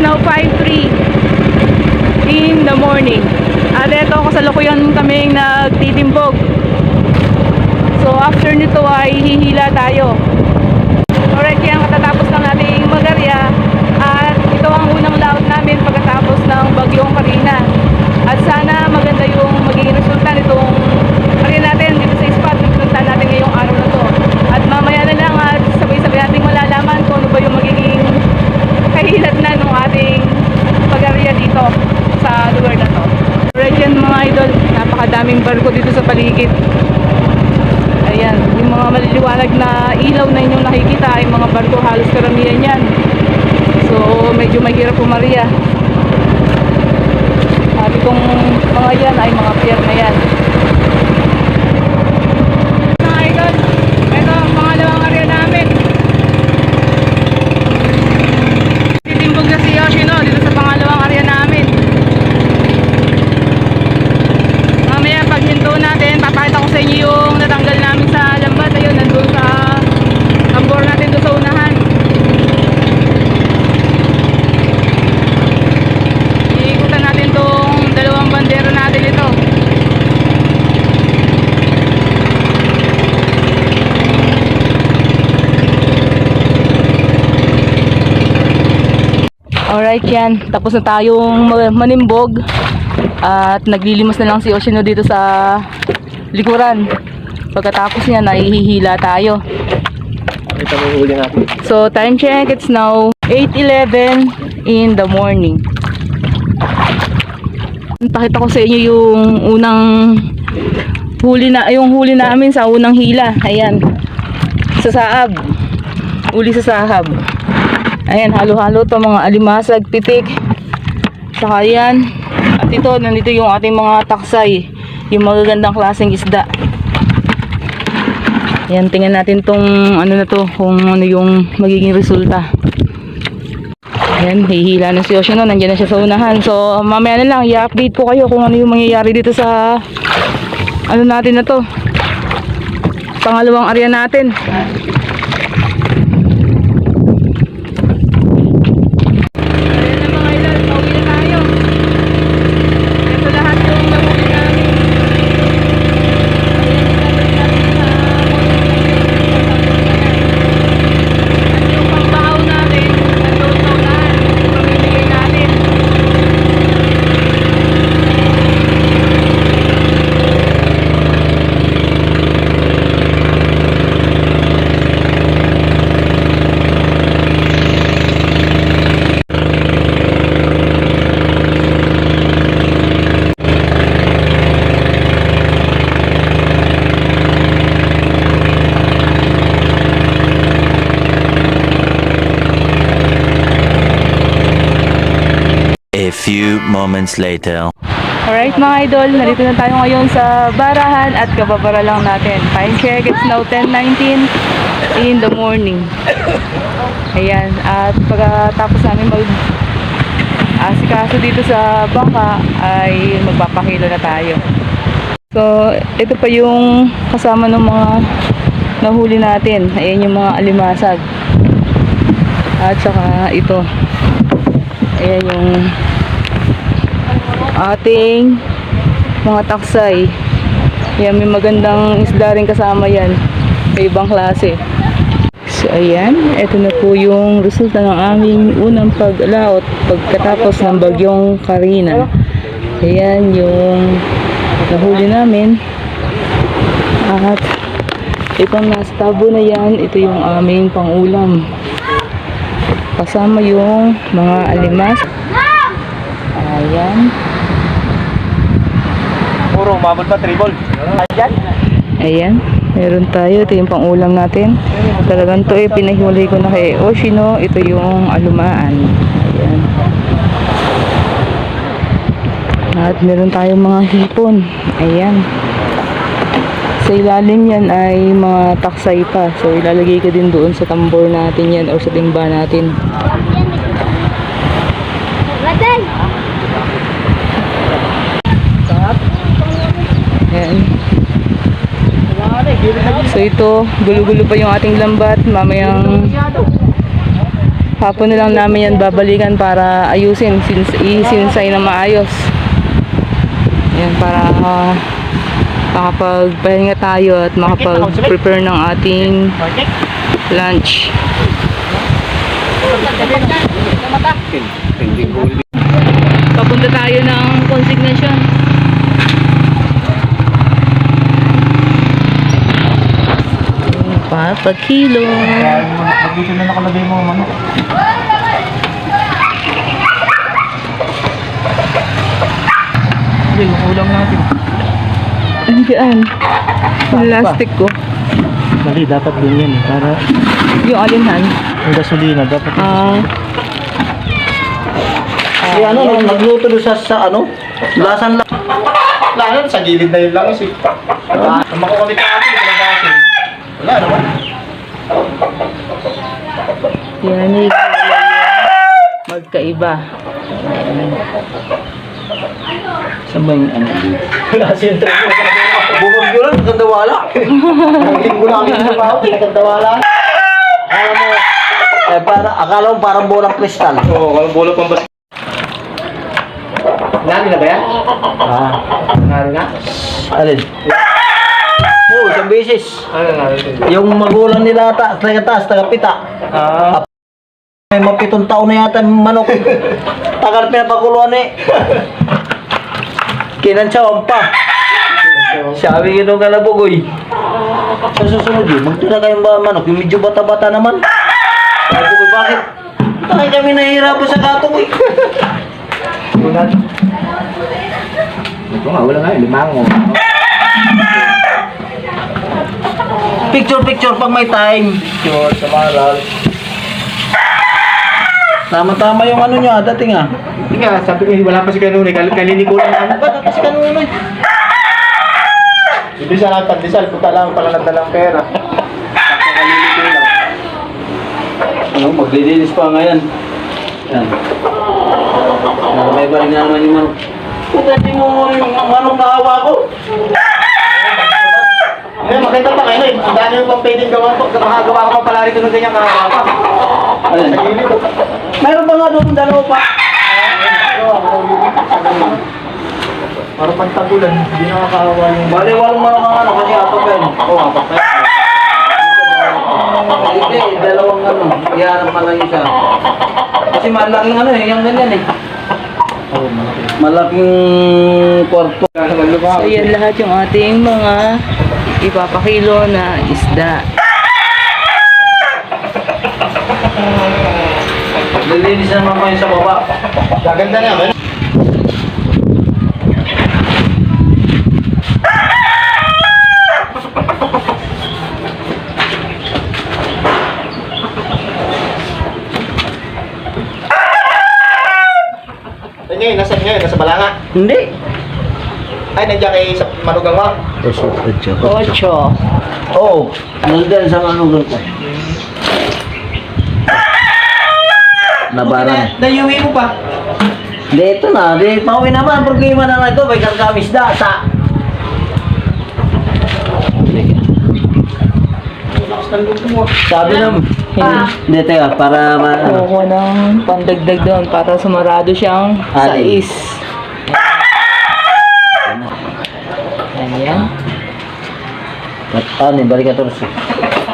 now 5.03 in the morning. At eto, kasalukuyan kaming nagtitimbog. So after nito ay hihila tayo. Alright, kaya katatapos lang nating magarya at ito ang unang laot namin pagkatapos ng bagyong Karina. At sana maganda yung magiging resulta nitong karya natin dito sa spot na pinunta natin ngayong araw na to. At mamaya na lang at sabay-sabay nating malalaman kung ano ba yung magiging kahilat na ng ating pag-area dito sa lugar na to. Alright yan mga idol, napakadaming barko dito sa paligid. Ayan, yung mga maliliwanag na ilaw na inyong nakikita ay mga barko halos karamihan yan. So, medyo mahirap pumaria. At itong mga yan ay mga pier na yan. Mga idol, ito ang pangalawang area namin. Titimbog na si Yoshino dito sa pangalawang area namin. Mamaya pag hinto natin, papakita ko sa inyo yung natanggal namin sa lambat. Ayun, nandun sa tambor natin doon sa unahan. Iikutan natin tong dalawang bandero natin ito. Alright yan, tapos na tayong ma- manimbog at naglilimas na lang si Oshino dito sa likuran. Pagkatapos niya, nahihila tayo. Ito mo huli natin. So, time check, it's now 8.11 in the morning. Pakita ko sa inyo yung unang huli na, yung huli namin sa unang hila. Ayan. Sa saab. Uli sa sahab. Ayan, halo-halo to mga alimasag, pitik. Saka yan. At ito, nandito yung ating mga taksay. Yung magagandang klaseng isda. Yan, tingnan natin tong ano na to, kung ano yung magiging resulta. Yan, hihila na si Oceano, nandiyan na siya sa unahan. So, mamaya na lang, i-update ko kayo kung ano yung mangyayari dito sa ano natin na to. Pangalawang area natin. Ayan na mga idol, pauwi na tayo. Ito lahat yung nahuli namin. At yung pambahaw natin, nandun sa unahan, yung pamimigay natin. A moments later. Alright mga idol, narito na tayo ngayon sa barahan at kababara lang natin. Time check, it's now 10.19 in the morning. Ayan, at pagkatapos namin mag asikaso dito sa bangka ay magpapakilo na tayo. So, ito pa yung kasama ng mga nahuli natin. Ayan yung mga alimasag. At saka ito. Ayan yung ating mga taksay. Yan, may magandang isda rin kasama yan. May ibang klase. So, ayan. Ito na po yung resulta ng aming unang pag-laot pagkatapos ng bagyong Karina. Ayan yung nahuli namin. At itong nasa tabo na yan, ito yung aming pangulam. Kasama yung mga alimas. Ayan. Puro, umabot pa, tribol. Ayan. Ayan, meron tayo. Ito yung pangulam natin. Talagang to eh, pinahuli ko na kay Oshino. Ito yung alumaan. Ayan. At meron tayong mga hipon. Ayan. Sa ilalim yan ay mga taksay pa. So ilalagay ko din doon sa tambor natin yan o sa timba natin. Ayan. So ito, gulo-gulo pa yung ating lambat. Mamayang Hapon na lang namin yan babalikan para ayusin, sins isinsay na maayos. Yan, para uh, makapagpahinga tayo at makapag-prepare ng ating lunch. Papunta tayo ng consignation. Papakilo. Dito na nakalagay mo manok. Hindi, yung ulam natin. Andiyan. Yung Plastic ko. Mali, dapat din yan eh. Para Yung alinhan. yung gasolina, dapat Ah, Si ano, no, nagluto doon sa, sa ano, lasan lang. Wala sa gilid na yun lang is eh. Ah, makukulit ka natin, wala naman. yan yung magkaiba. Saan ba yung ano? Wala siya yung trip. Bumag yun lang, maganda wala. Ang linggo na kami sa baho, pinagkandawala. Akala mo, eh, para, akala mo parang bolang kristal. Oo, walang bola pang bas. Nani na ba yan? Ah, Nani na? alin? Isang beses. Ano? Yung magulang nila, ta, taga taas, taga pita. Ah, May mapitong taon na yata yung manok. Tagal pinapakuluan eh. Kinantsawan pa. Sabi ko nung kalabugoy. Sa susunod yun, magtira kayong ba manok? Yung medyo bata-bata naman. Sabi ko, bakit? Bakit kami nahihirapan sa katong eh? Ulan. Ito nga, wala nga, limango. Picture, picture pag may time. Picture sa maral. Tama-tama yung ano nyo ah, dating ah. Hindi nga, sabi ko, wala pa si Kanunay. Kal kalini ko lang namin. Ba't kasi Kanunay? Hindi siya lang pandesal. Punta lang pala ng pera. Kalini ko lang. Ano, maglilinis pa ngayon. Yan. Yan, may balik na naman yung manok. Puta, di mo yung manok na hawa ko. Eh, makita pa kayo eh. Ang dami yung pang pwedeng gawa po. Makagawa ko pa pala rito ng ganyan kagawa pa. Alin? Sa gilid. Meron pa nga doon dalawa pa. Parang pantagulan. Hindi nakakawa yung... Bali, walong manok ang ano, kasi apat pa yun. Oo, oh, apat na yun. Hindi, dalawang ano, iharap pa lang isa. Kasi malaking ano eh, yung ganyan eh. Malaki. Malaking kwarto. So yan lahat yung ating mga ipapakilo na isda. Lilinis naman pa yun sa baba. Gaganda naman. Ay, ngayon, nasa ngayon, nasa Balanga. Hindi. Ay, nandiyan kay sa Manugang mo. Ocho. Oo, nandyan sa ano ko. Labaran. Nayuwi mo pa. Di ito na, di pauwi naman. Problema na lang ito, may karkamis da sa... Sabi naman, hindi teka, para ma... Ano, Kukuha ng pandagdag doon para sumarado siyang Alin? sais. Ayan. ano, balik ka torso.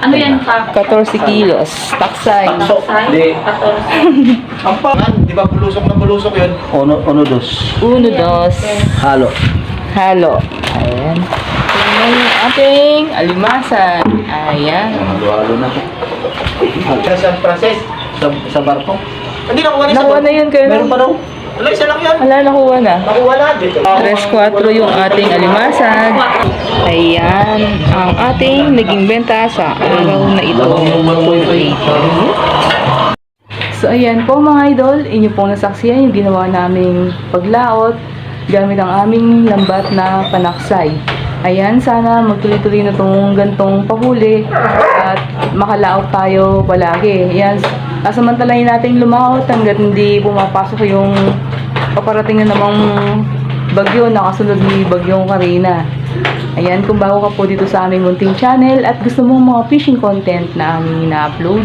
Ano yan pa? 14 kilos. Taksay. So, di, Ang pangan, di ba bulusok na bulusok yun? uno, uno dos. Uno, dos. Halo. Halo. Ayan. Tingnan yung ating alimasan. Ayan. Halo-halo na to. Sa San Francis. Sa, sa barko. Hindi nakuha ni sa Nakuha na yun kayo. Meron pa daw. Wala, isa lang yan. Wala, nakuha na. Nakuha na. Dito. 3-4 yung ating alimasag. Ayan. Ang ating naging benta sa araw na ito. 280. So ayan po mga idol, inyo pong nasaksiyan yung ginawa naming paglaot gamit ang aming lambat na panaksay. Ayan, sana magtuloy-tuloy na itong gantong pahuli at makalaot tayo palagi. Ayan, sasamantalahin natin lumaot hanggat hindi pumapasok yung paparating na namang bagyo na kasunod ni Bagyong Karina. Ayan, kung bago ka po dito sa aming munting channel at gusto mong mga fishing content na aming ina-upload,